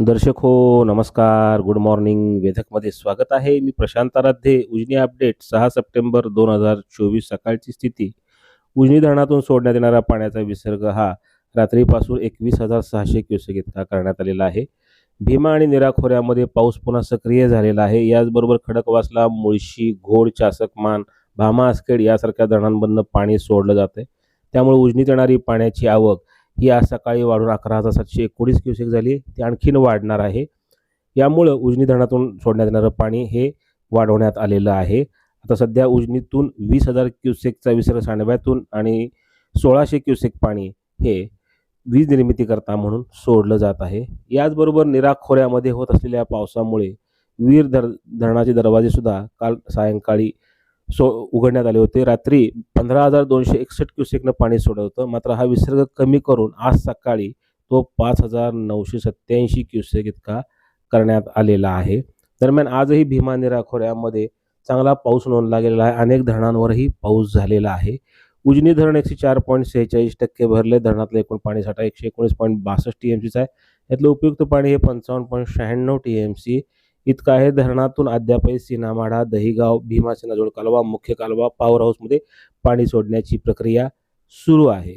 दर्शक हो नमस्कार. गुड मॉर्निंग वेधकमध्ये स्वागत आहे. मी प्रशांत आराध्ये. उजनी अपडेट. सहा सप्टेंबर दोन हजार चोवीस सकाळची स्थिती. उजनी धरणातून सोडण्यात येणारा पाण्याचा विसर्ग हा रात्रीपासून एकवीस हजार सहाशे क्युसेक इतका करण्यात आलेला आहे. भीमा आणि निरा खोऱ्यामध्ये पाऊस पुन्हा सक्रिय झालेला आहे. याचबरोबर खडकवासला मुळशी घोड चासकमान भामा आसखेड यासारख्या धरणांमधनं पाणी सोडलं जातं त्यामुळे उजनीत येणारी पाण्याची आवक ही आज सकाळी वाढून अकरा हजार सातशे एकोणीस क्युसेक झाली. ती आणखीन वाढणार आहे. यामुळं उजनी धरणातून सोडण्यात येणारं पाणी हे वाढवण्यात आलेलं आहे. आता सध्या उजनीतून वीस हजार क्युसेकचा विसर्ग सांडव्यातून आणि सोळाशे क्युसेक पाणी हे वीज निर्मिती करता म्हणून सोडलं जात आहे. याचबरोबर निरा खोऱ्यामध्ये होत असलेल्या पावसामुळे वीर धर धरणाचे दरवाजेसुद्धा काल सायंकाळी सो उघडण्यात आले होते. रात्री पंधरा हजार दोनशे एकसष्ट क्युसेकनं पाणी सोडलं होतं. मात्र हा विसर्ग कमी करून आज सकाळी तो पाच हजार नऊशे सत्त्याऐंशी क्युसेक इतका करण्यात आलेला आहे. दरम्यान आजही भीमा निराखोऱ्यामध्ये चांगला पाऊस नोंदला गेलेला आहे. अनेक धरणांवरही पाऊस झालेला आहे. उजनी धरण एकशे चार पॉईंट सेहेचाळीस टक्के भरले. धरणातलं एकूण पाणीसाठा एकशे एकोणीस पॉईंट बासष्ट टी एम सीचा आहे. यातलं उपयुक्त पाणी हे पंचावन्न पॉईंट शहाण्णव टी एम सी इतकं आहे. धरणातून अद्यापही सीनामाडा दहिगाव भीमा सिनाजोड कालवा मुख्य कालवा पॉवर हाऊसमध्ये पाणी सोडण्याची प्रक्रिया सुरू आहे.